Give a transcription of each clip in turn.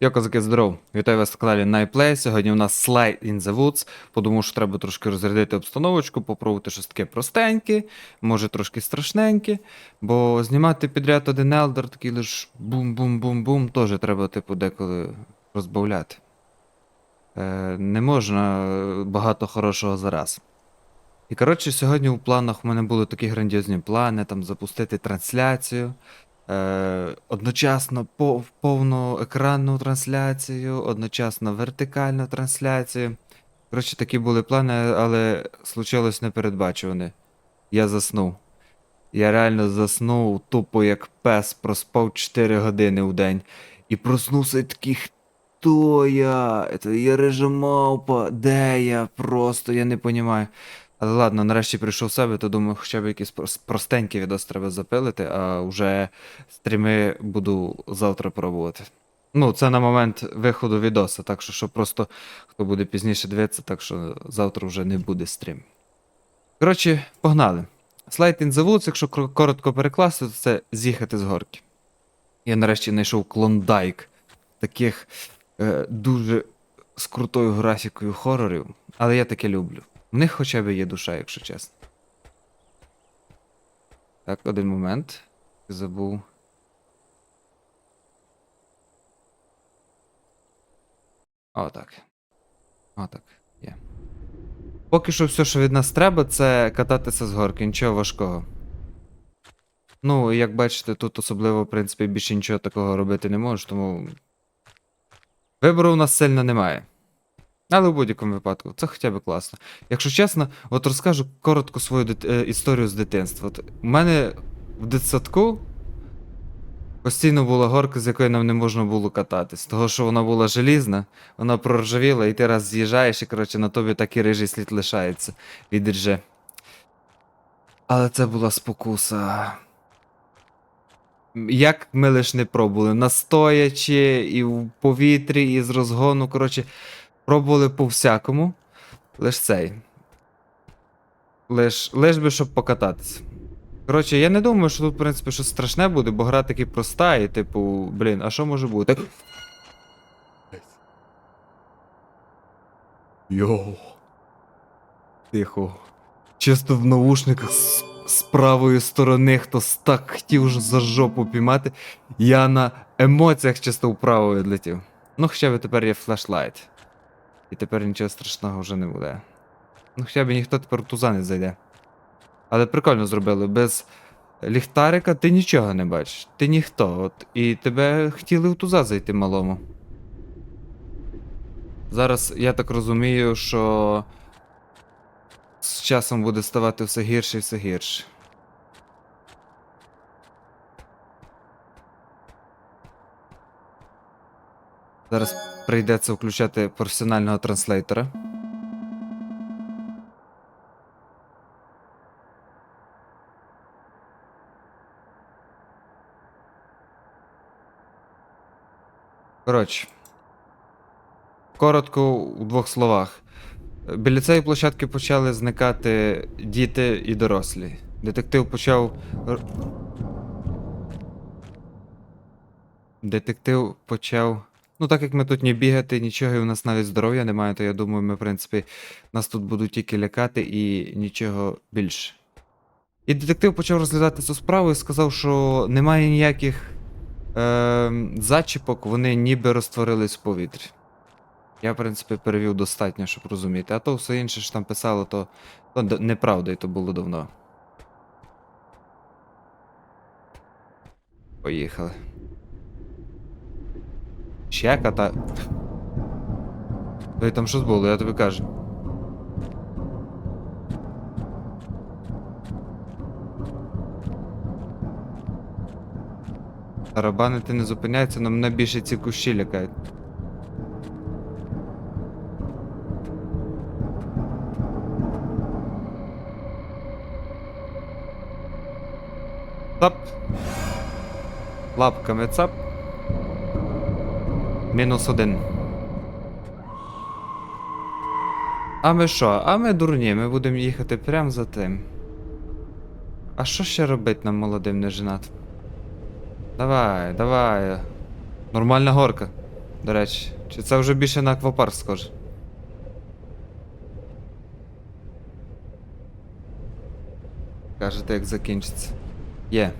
Йо, козаки, здоров! Вітаю вас на каналі Nightplay. Сьогодні у нас Slide in the Woods. Подумав, що треба трошки розрядити обстановочку, попробувати щось таке простеньке, може трошки страшненьке. Бо знімати підряд один Елдер, такий лиш бум-бум-бум-бум, теж треба, типу, деколи розбавляти. Е, не можна багато хорошого зараз. І коротше, сьогодні у планах у мене були такі грандіозні плани, там запустити трансляцію. Е, одночасно пов, повну екранну трансляцію, одночасно вертикальну трансляцію. Коротше, такі були плани, але случилось непередбачуване. Я заснув. Я реально заснув тупо як пес, проспав 4 години в день. І проснувся такий, хто я? Це я режимовпа, де я? Просто я не розумію. Але ладно, нарешті прийшов в себе, то думаю, хоча б якийсь прос- простенький відос треба запилити, а вже стріми буду завтра пробувати. Ну, це на момент виходу відоса, так що, що просто хто буде пізніше дивитися, так що завтра вже не буде стрім. Коротше, погнали. Slide in the Woods, якщо коротко перекласти, то це з'їхати з горки. Я нарешті знайшов клондайк таких е, дуже з крутою графікою хорорів, але я таке люблю. В них хоча б є душа, якщо чесно. Так, один момент. Забув. Отак. Отак. Є. Поки що все, що від нас треба, це кататися з горки, нічого важкого. Ну, як бачите, тут особливо, в принципі, більше нічого такого робити не можеш, тому. Вибору у нас сильно немає. Але в будь-якому випадку, це хоча б класно. Якщо чесно, от розкажу коротко свою дит... е, історію з дитинства. От у мене в дитсадку постійно була горка, з якої нам не можна було кататись. Того, що вона була желізна, вона проржавіла, і ти раз з'їжджаєш, і коротше на тобі так і рижий слід лишається від рже. Але це була спокуса. Як ми лиш не пробували, настоячи, і в повітрі, і з розгону, коротше. Пробували по всякому. Лиш цей. Лиш, лиш би, щоб покататися. Коротше, я не думаю, що тут, в принципі, щось страшне буде, бо гра таки проста, і, типу, блін, а що може бути? Йоу. Тихо. Чисто в наушниках з, з правої сторони хтось так хотів за жопу піймати. Я на емоціях чисто вправо відлетів. Ну, хоча б тепер є флешлайт. І тепер нічого страшного вже не буде. Ну, хоча б ніхто тепер туза не зайде. Але прикольно зробили. Без ліхтарика ти нічого не бачиш. Ти ніхто. От, і тебе хотіли в туза зайти малому. Зараз я так розумію, що з часом буде ставати все гірше і все гірше. Зараз прийдеться включати професіонального транслейтора. Коротше. Коротко у двох словах. Біля цієї площадки почали зникати діти і дорослі. Детектив почав. Детектив почав. Ну, так як ми тут не бігати, нічого, і у нас навіть здоров'я немає, то я думаю, ми, в принципі, нас тут будуть тільки лякати і нічого більше. І детектив почав розглядати цю справу і сказав, що немає ніяких е, зачіпок, вони ніби розтворились в повітрі. Я, в принципі, перевів достатньо, щоб розуміти. А то все інше, що там писало, то, то неправда, і то було давно. Поїхали. Ще ката. Ой, там щось було, я тобі кажу. Тарабанити не зупиняється, але мене більше ці кущі лякають. Цап. Лапками цап. Мінус один. А ми що? А ми дурні, ми будемо їхати прямо за тим. А що ще робить нам молодим неженатим? Давай, давай. Нормальна горка. до речі. Чи це вже більше на аквапарк схоже? Кажете, як закінчиться. Є.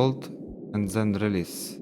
Hold and then release.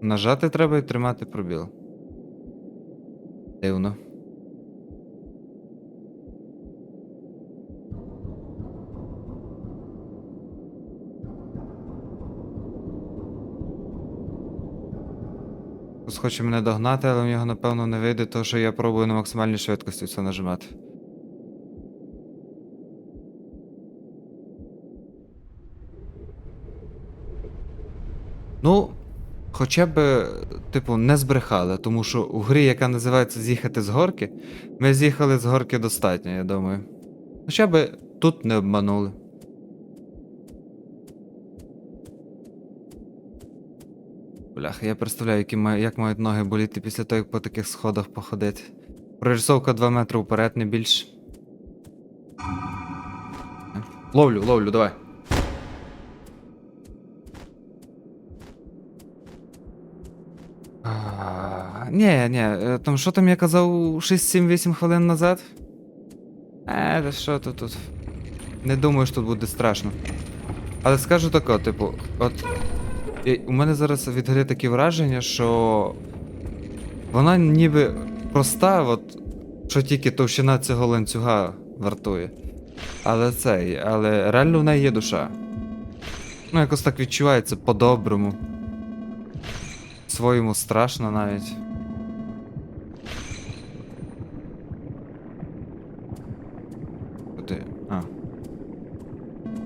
Нажати треба і тримати пробіл. Дивно. Хтось хоче мене догнати, але в нього напевно не вийде, тому що я пробую на максимальній швидкості це нажимати. Ну, хоча б, типу, не збрехали, тому що у грі, яка називається З'їхати з горки, ми з'їхали з горки достатньо, я думаю. Хоча б тут не обманули. Бляха, я представляю, які має, як мають ноги боліти після того, як по таких сходах походити. Прорисовка 2 метри вперед, не більше. Ловлю, ловлю, давай. Ні, ні, е, там що там я казав 6-7-8 хвилин назад? Е, та що тут тут? Не думаю, що тут буде страшно. Але скажу тако, типу, от. І У мене зараз від гри такі враження, що вона ніби проста, от що тільки товщина цього ланцюга вартує. Але цей, але реально в неї є душа. Ну, якось так відчувається по-доброму. Своєму страшно навіть. Куди? А.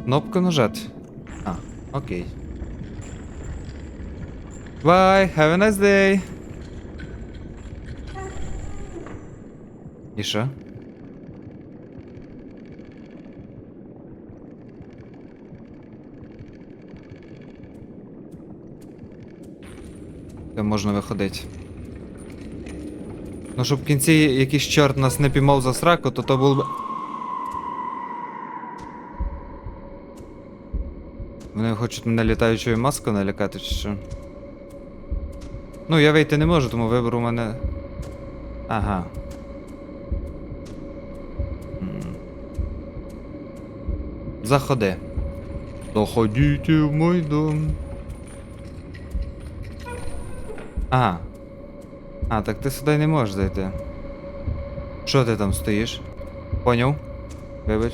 Кнопку нажати. А, окей. Bye, have a nice day. І що? Де можна виходити. Ну, щоб в кінці якийсь чорт нас не піймав за сраку, то то було б. Вони хочуть мене літаючою маскою налякати, чи що? Ну, я вийти не можу, тому вибору у мене. Ага. Заходи. Заходите в мой дом. Ага. А, так ти сюди не можеш зайти. Що ти там стоїш? Поняв? Вибач.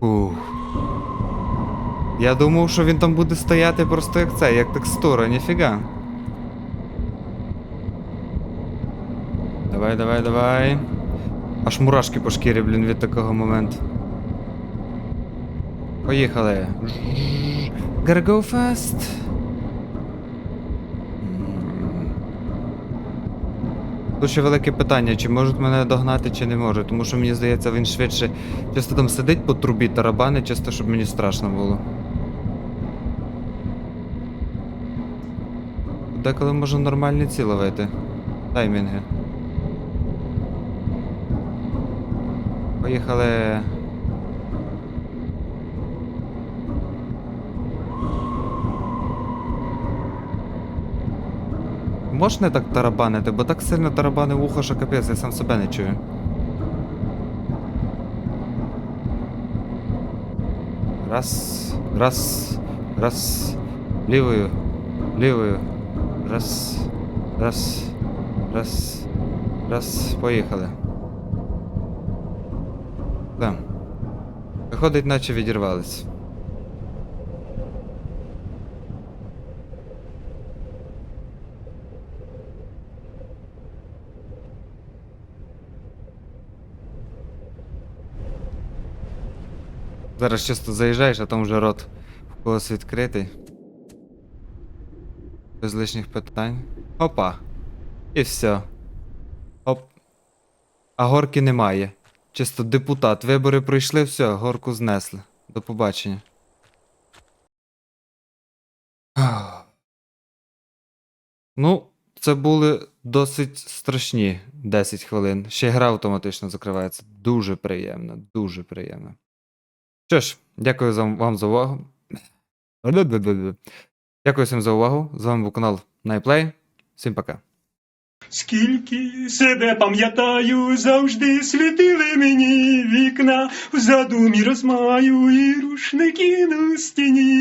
Ух. Я думав, що він там буде стояти просто як це, як текстура, ніфіга. Давай, давай, давай. Аж мурашки по шкірі, блін, від такого моменту. Поїхали. Gotta go fast. Ще велике питання, чи можуть мене догнати, чи не можуть, тому що мені здається, він швидше чисто там сидить по трубі тарабани, чисто, щоб мені страшно було. Деколи можна нормальні ці ловити. Таймінги. Поїхали. Можеш не так тарабанити, бо так сильно тарабани вухо, що капець, я сам себе не чую. Раз, раз, раз, лівою, лівою, раз, раз, раз, раз, поїхали. Да. Виходить, наче відірвались. Зараз чисто заїжджаєш, а там вже рот в когось відкритий. Без лишніх питань. Опа. І все. Оп. А горки немає. Чисто депутат. Вибори пройшли, все, горку знесли. До побачення. Ну, це були досить страшні 10 хвилин. Ще гра автоматично закривається. Дуже приємно, дуже приємно. Що ж, дякую вам за увагу. Дякую всім за увагу. З вами був канал Найплей. Всім пока. Скільки себе пам'ятаю, завжди світили мені вікна, в задумі розмаю і рушники на стіні.